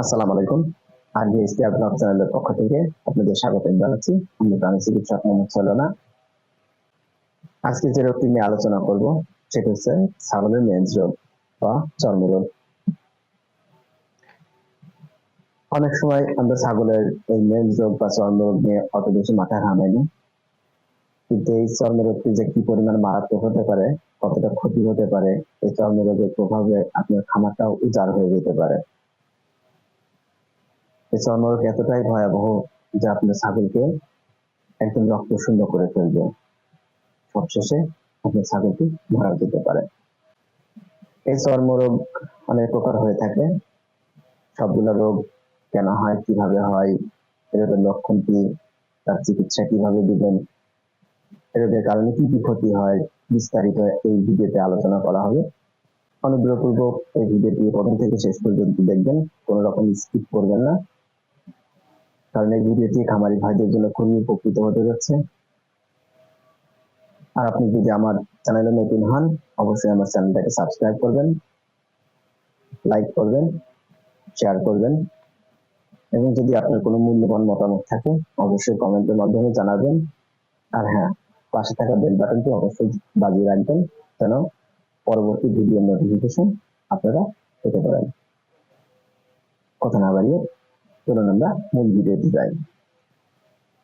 আসসালামু আলাইকুম। আর GST blog চ্যানেলের পক্ষ থেকে আপনাদের স্বাগত জানাচ্ছি। আমি প্রাণী চিকিৎসক মোহাম্মদ সলোনা আজকে যে রোগটি নিয়ে আলোচনা করব, সেটা হচ্ছে ছাগলের মেন্স রোগ বা চর্মরোগ অনেক সময় আমরা ছাগলের এই মেন্স রোগ বা চর্মরোগ নিয়ে অত বেশি মাথা ঘামাই না। কিন্তু এই চর্মরোগটি যে কি পরিমাণ মারাত্মক হতে পারে, কতটা ক্ষতি হতে পারে, এই চর্মরোগের প্রভাবে আপনার খামারটাও উজাড় হয়ে যেতে পারে। চর্মরোগ এতটাই ভয়াবহ যে আপনার ছাগলকে একদম রক্ত শূন্য করে ফেলবে। সবশেষে আপনার মারা যেতে পারে। এই চর্মরোগ অনেক প্রকার হয়ে থাকে। সবগুলো রোগ কেন হয়, কীভাবে হয় এর লক্ষণ কি, তার চিকিৎসা কীভাবে দিবেন এর কারণে কি কি ক্ষতি হয়, বিস্তারিত এই ভিডিওতে আলোচনা করা হবে। অনুগ্রহপূর্বক এই ভিডিওটি প্রথম থেকে শেষ পর্যন্ত দেখবেন, কোনো রকম স্কিপ করবেন না। কারণ এই ভিডিওটি খামারি ভাইদের জন্য খুবই উপকৃত হতে যাচ্ছে। আর আপনি যদি আমার চ্যানেলে নতুন হন, অবশ্যই আমার চ্যানেলটাকে সাবস্ক্রাইব করবেন লাইক করবেন শেয়ার করবেন এবং যদি আপনার কোনো মূল্যবান মতামত থাকে, অবশ্যই কমেন্টের মাধ্যমে জানাবেন। আর হ্যাঁ পাশে থাকা বেল বাটনটি অবশ্যই বাজিয়ে রাখবেন যেন পরবর্তী ভিডিও নোটিফিকেশন আপনারা পেতে পারেন। কথা না বাড়িয়ে চলুন আমরা মূল ভিডিওতে যাই।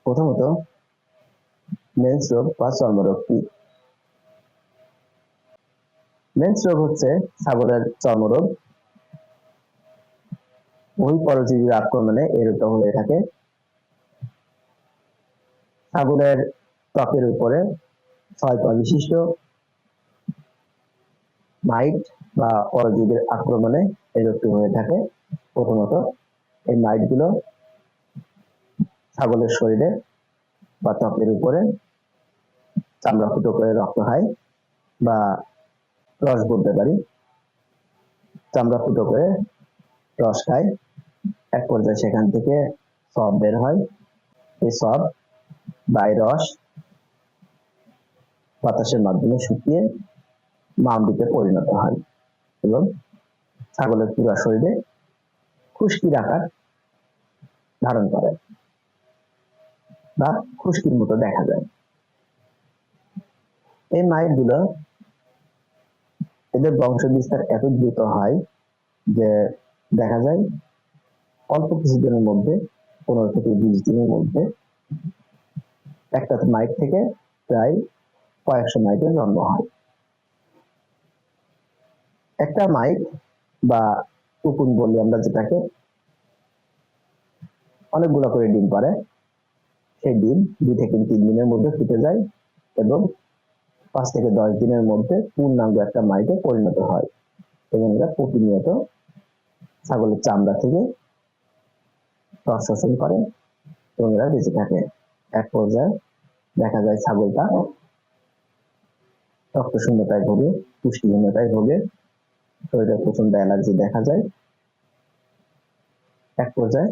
প্রথমত মেন্স রোগ বা কি মেন্স রোগ হচ্ছে ছাগলের ওই পরজীবীর আক্রমণে হয়ে থাকে। ছাগলের ত্বকের উপরে ছয় পা বিশিষ্ট মাইট বা পরজীবীর আক্রমণে এই হয়ে থাকে। প্রথমত এই মাইটগুলো ছাগলের শরীরে বা ত্বকের উপরে চামড়া ফুটো করে রক্ত হয় বা রস বলতে পারি। চামড়া ফুটো করে রস খায়। এক পর্যায়ে সেখান থেকে সব বের হয়। এই সব বা রস বাতাসের মাধ্যমে শুকিয়ে মামডিতে পরিণত হয় এবং ছাগলের পুরো শরীরে খুশকির আকার ধারণ করে। বা খুশকির মতো দেখা যায়। এই মাইটগুলো এদের বংশ বিস্তার এত দ্রুত হয় যে দেখা যায় অল্প কিছুদিনের মধ্যে, পনেরো থেকে বিশ দিনের মধ্যে একটা মাইক থেকে প্রায় কয়েকশো মাইকের জন্ম হয়। একটা মাইক বা কুকুন বলি আমরা যেটাকে অনেকগুলো করে ডিম পারে। সেই ডিম দুই থেকে তিন দিনের মধ্যে ফুটে যায় এবং পাঁচ থেকে দশ দিনের মধ্যে পূর্ণাঙ্গ একটা মাইটে পরিণত হয় এবং এরা প্রতিনিয়ত ছাগলের চামড়া থেকে রস করে এবং এরা বেঁচে থাকে। এক পর্যায়ে দেখা যায় ছাগলটা রক্ত শূন্যতায় ভোগে, পুষ্টিহীনতায় ভোগে, শরীরে প্রচণ্ড অ্যালার্জি দেখা যায়। এক পর্যায়ে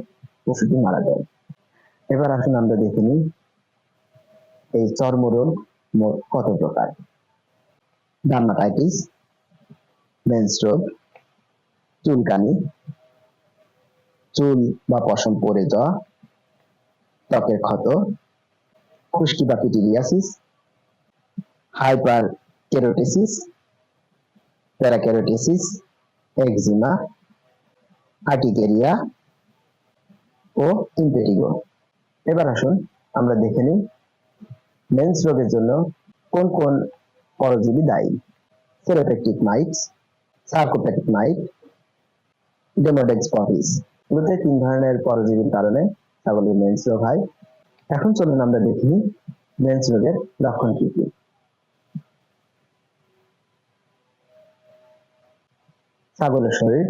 পশুটি মারা যায়। এবার আসুন আমরা দেখে নিই, এই চর্মরোগ মোট কত প্রকার? ডার্মাটাইটিস মেন্সট্রোক চুলকানি, চুল বা পশম পড়ে যাওয়া, ত্বকের ক্ষত, খুশকি বা pityriasis hyper keratosis parakeratosis eczema urticaria ও ইম্পেটিগো এবার আসুন আমরা দেখে নিই মেন্স রোগের জন্য কোন কোন পরজীবী দায়ী? Sarcoptic mites sarcoptic mite, demodex Poppy's. এগুলোতে তিন ধরনের পরজীবীর কারণে ছাগলের মেন্স রোগ হয়। এখন চলুন আমরা দেখি মেন্স রোগের লক্ষণ কি কি। ছাগলের শরীর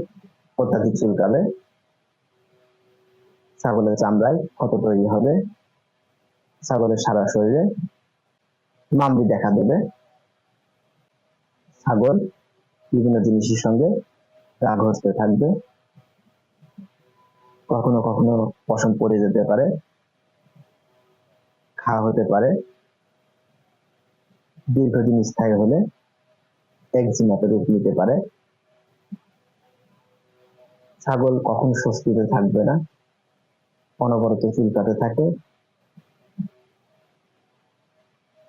অত্যাধিক চুলকাবে ছাগলের চামড়ায় ক্ষত তৈরি হবে? ছাগলের সারা শরীরে মামড়ি দেখা দেবে। ছাগল বিভিন্ন জিনিসের সঙ্গে রাগ হতে থাকবে। কখনো কখনো পশম পড়ে যেতে পারে, খাওয়া হতে পারে। দীর্ঘদিন স্থায়ী হলে একজিমাতে রূপ নিতে পারে। ছাগল কখন স্বস্তিতে থাকবে না। অনবরত চুলকাতে থাকে।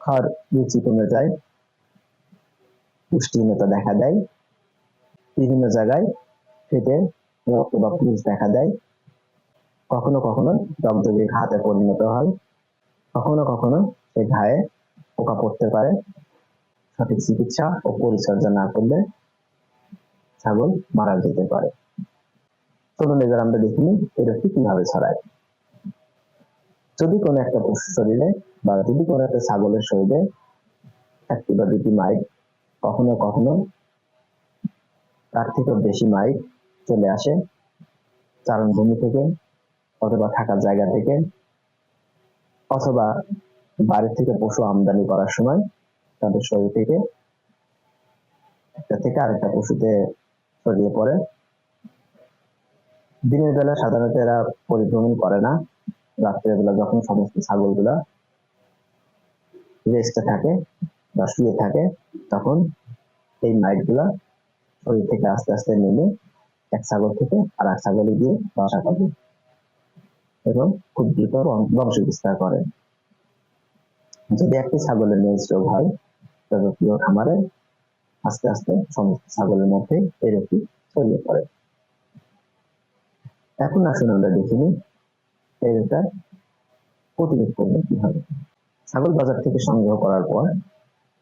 খাওয়ার রুচি কমে যায়। পুষ্টিহীনতা দেখা দেয়। বিভিন্ন জায়গায় ফেটে রক্ত বা পুষ দেখা দেয়। কখনো কখনো দগদগে ঘাতে পরিণত হয়। কখনো কখনো সেই ঘায়ে পোকা পড়তে পারে। সঠিক চিকিৎসা ও পরিচর্যা না করলে ছাগল মারা যেতে পারে। চলুন এবার আমরা দেখিনি রোগটি কীভাবে ছড়ায়। যদি কোনো একটা পশু শরীরে বা যদি কোনো একটা ছাগলের শরীরে একটি বা দুটি মাইট কখনো কখনো তার থেকে বেশি মাইট চলে আসে চারণভূমি থেকে অথবা থাকার জায়গা থেকে অথবা বাড়ি থেকে পশু আমদানি করার সময় তাদের শরীর থেকে একটা থেকে আরেকটা পশুতে ছড়িয়ে পড়ে। দিনের বেলা সাধারণত এরা পরিভ্রমণ করে না। রাত্রের বেলা যখন সমস্ত ছাগলগুলা রেস্টে থাকে বা শুয়ে থাকে, তখন এই মাইটগুলা শরীর থেকে আস্তে আস্তে নেমে এক ছাগল থেকে আর এক ছাগলে গিয়ে বাসা করে এবং খুব দ্রুত বংশ বিস্তার করে। যদি একটি ছাগলের মেজ রোগ হয় তবে প্রিয় খামারে আস্তে আস্তে সমস্ত ছাগলের মধ্যে রোগটি ছড়িয়ে পড়ে। এখন আসুন আমরা দেখে প্রতিরোধ করবে কীভাবে? ছাগল বাজার থেকে সংগ্রহ করার পর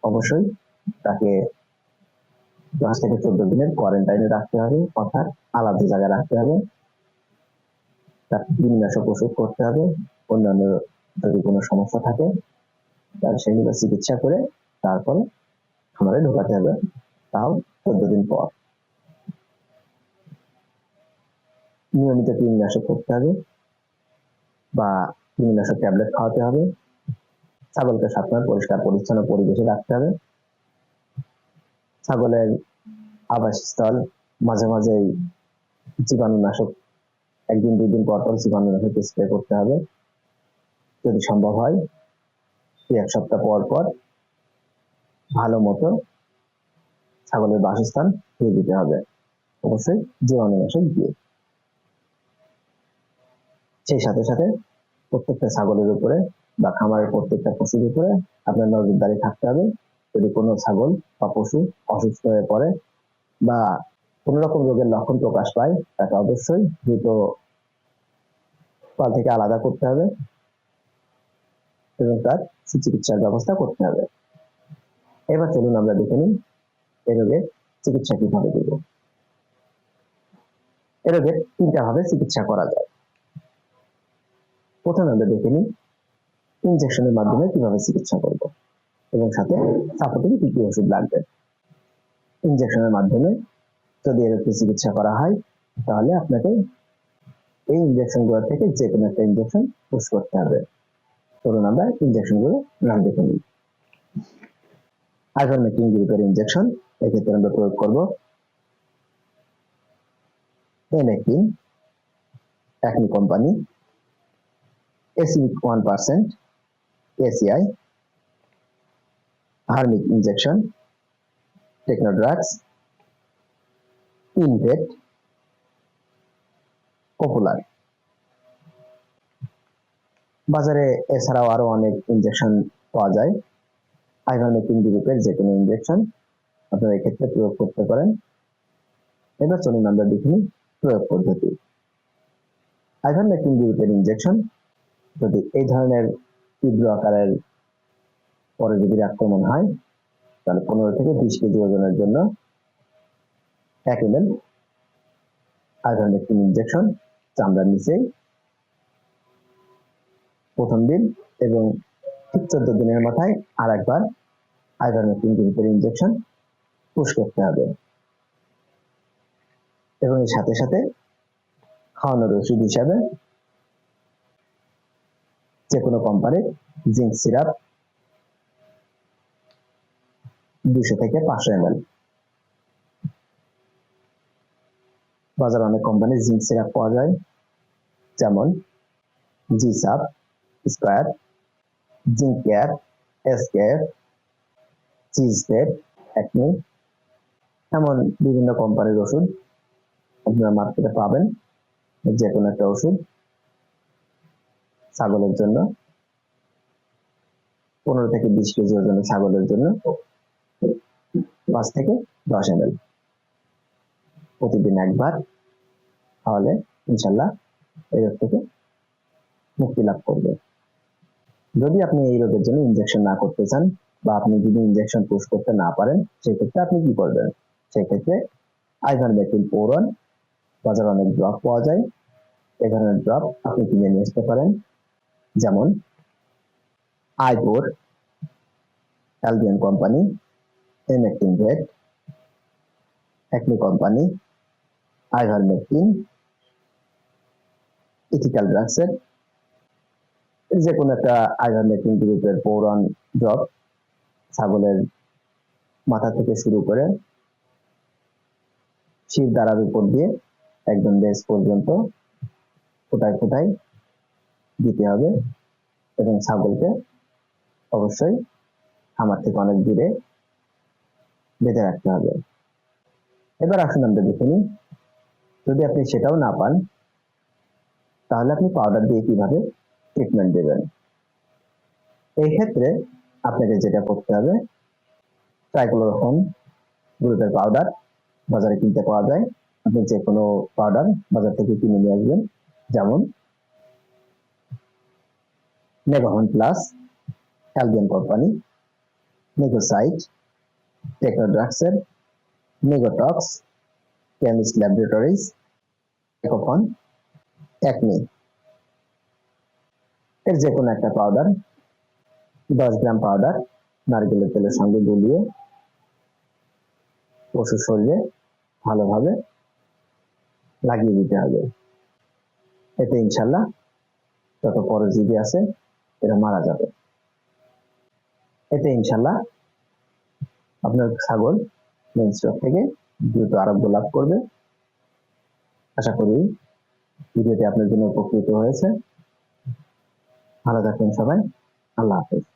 অবশ্যই তাকে দশ থেকে চোদ্দ দিনের কোয়ারেন্টাইনে রাখতে হবে, অর্থাৎ আলাদা জায়গায় রাখতে হবে। তার কীটনাশক ওষুধ করতে হবে, অন্যান্য যদি কোনো সমস্যা থাকে তার সেগুলো চিকিৎসা করে তারপরে খামারে ঢোকাতে হবে, তাও চোদ্দ দিন পর। নিয়মিত কীটনাশক করতে হবে। বা কীটনাশক ট্যাবলেট খাওয়াতে হবে। ছাগলকে সবসময় পরিষ্কার, পরিচ্ছন্ন পরিবেশে রাখতে হবে। ছাগলের আবাসস্থল মাঝে মাঝেই জীবাণুনাশক একদিন, দুই দিন পর পর জীবাণুনাশক স্প্রে করতে হবে। যদি সম্ভব হয় এক সপ্তাহ পর পর ভালো মতো ছাগলের বাসস্থান ধুয়ে দিতে হবে। অবশ্যই জীবাণুনাশক দিয়ে। সেই সাথে সাথে প্রত্যেকটা ছাগলের উপরে বা খামারের প্রত্যেকটা পশুর উপরে আপনার নজরদারি থাকতে হবে। যদি কোনো ছাগল বা পশু অসুস্থ হয়ে পড়ে বা কোন রকম রোগের লক্ষণ প্রকাশ পায়, তাকে অবশ্যই দ্রুত পাল থেকে আলাদা করতে হবে এবং তার সুচিকিৎসার ব্যবস্থা করতে হবে। এবার চলুন আমরা দেখে নিই এ রোগের চিকিৎসা কীভাবে দেব। এ রোগের তিনটা ভাবে চিকিৎসা করা যায়। প্রথমে আমরা দেখে নিই ইনজেকশনের মাধ্যমে কীভাবে চিকিৎসা করব এবং সাথে সাপোর্টিং কি কি ওষুধ লাগবে। ইনজেকশনের মাধ্যমে যদি এরকম চিকিৎসা করা হয়, তাহলে আপনাকে এই ইনজেকশনগুলো থেকে যে কোনো একটা ইনজেকশন পুশ করতে হবে। চলুন আমরা ইনজেকশনগুলো নাম দেখে নিই। আইভারমেকটিন গ্রুপের ইনজেকশন এক্ষেত্রে আমরা প্রয়োগ করব এনেকটিন একনি কোম্পানি এসিমিক ওয়ান পার্সেন্ট এসিআই হার্মিক ইনজেকশন টেকনোড্রাগস ইনভেট পপুলার বাজারে এছাড়াও আরও অনেক ইনজেকশন পাওয়া যায়। আইভারমেকটিন গ্রুপের যে কোনো ইনজেকশন আপনারা এক্ষেত্রে প্রয়োগ করতে পারেন। এবার চলুন আমরা দেখি প্রয়োগ পদ্ধতি। আইভারমেকটিন গ্রুপের ইনজেকশন যদি এই ধরনের তীব্র আকারের পরজীবীর আক্রমণ হয়, তাহলে পনেরো থেকে বিশ কেজি ওজনের জন্য এক এম এল আইভারমেকটিন ইনজেকশন চামড়ার নিচেই প্রথম দিন এবং ঠিক চোদ্দ দিনের মাথায় আর একবার আইভারমেকটিন গ্রুপের ইনজেকশন পুশ করতে হবে। এবং এর সাথে সাথে খাওয়ানোর ওষুধ হিসাবে যে কোনো কোম্পানির জিঙ্ক সিরাপ দুশো থেকে পাঁচশো এম বাজারে অনেক কোম্পানির জিঙ্ক সিরাপ পাওয়া যায়, যেমন জি সাপ square zinc care S care cheese পেট অ্যাকনি এমন বিভিন্ন কোম্পানির ওষুধ আপনারা মার্কেটে পাবেন, যে কোনো একটা ওষুধ। ছাগলের জন্য। পনেরো থেকে বিশ কেজি ওজনের ছাগলের জন্য পাঁচ থেকে দশ এম প্রতিদিন একবার তাহলে ইনশাল্লাহ এই রোগ থেকে মুক্তি লাভ করবে। যদি আপনি এই রোগের জন্য ইনজেকশন না করতে চান বা আপনি যদি ইনজেকশন পুশ করতে না পারেন, সেক্ষেত্রে আপনি কি করবেন? সেক্ষেত্রে আইভার আইভারমেথিন পোরন বাজারে অনেক ড্রপ পাওয়া যায়। এ ধরনের ড্রপ আপনি কিনে নিয়ে আসতে পারেন। যেমন আইপোর অ্যালবিয়ান কোম্পানি এমেকটিন রেড একমি কোম্পানি আইভারমেকটিন ইথিক্যাল ড্রাগসের যে কোনো একটা আইভারমেকটিন গ্রুপের পৌরন ড্রপ ছাগলের মাথা থেকে শুরু করে শির দ্বারার উপর দিয়ে একদম বেস পর্যন্ত ফোটায় ফোটায় দিতে হবে এবং ছাগলকে অবশ্যই খামার থেকে অনেক দূরে বেঁধে রাখতে হবে। এবার আসুন আমরা দেখে নিই যদি আপনি সেটাও না পান, তাহলে আপনি পাউডার দিয়ে কীভাবে ট্রিটমেন্ট দেবেন? এই ক্ষেত্রে আপনাকে যেটা করতে হবে ট্রাইক্লোরোফোন গ্রুপের পাউডার বাজারে কিনতে পাওয়া যায়। আপনি যে কোনো পাউডার বাজার থেকে কিনে নিয়ে আসবেন। যেমন মেগাহন প্লাস অ্যালবিয়ান কোম্পানি নেগোসাইট টেকনোড্রাক্সের নেগোটক্স কেমিস্ট ল্যাবরেটরিজ একফন একনি এর যে কোনো একটা পাউডার দশ গ্রাম পাউডার নারকেলের তেলের সঙ্গে গুলিয়ে পশুর শরীরে ভালোভাবে লাগিয়ে দিতে হবে। এতে ইনশাল্লাহ যত পরজীবী আছে এরা মারা যাবে। এতে ইনশাল্লাহ আপনার ছাগল থেকে দ্রুত আরোগ্য লাভ করবে। আশা করি ভিডিওটি আপনার জন্য উপকৃত হয়েছে। ভালো থাকবেন সবাই। আল্লাহ হাফেজ।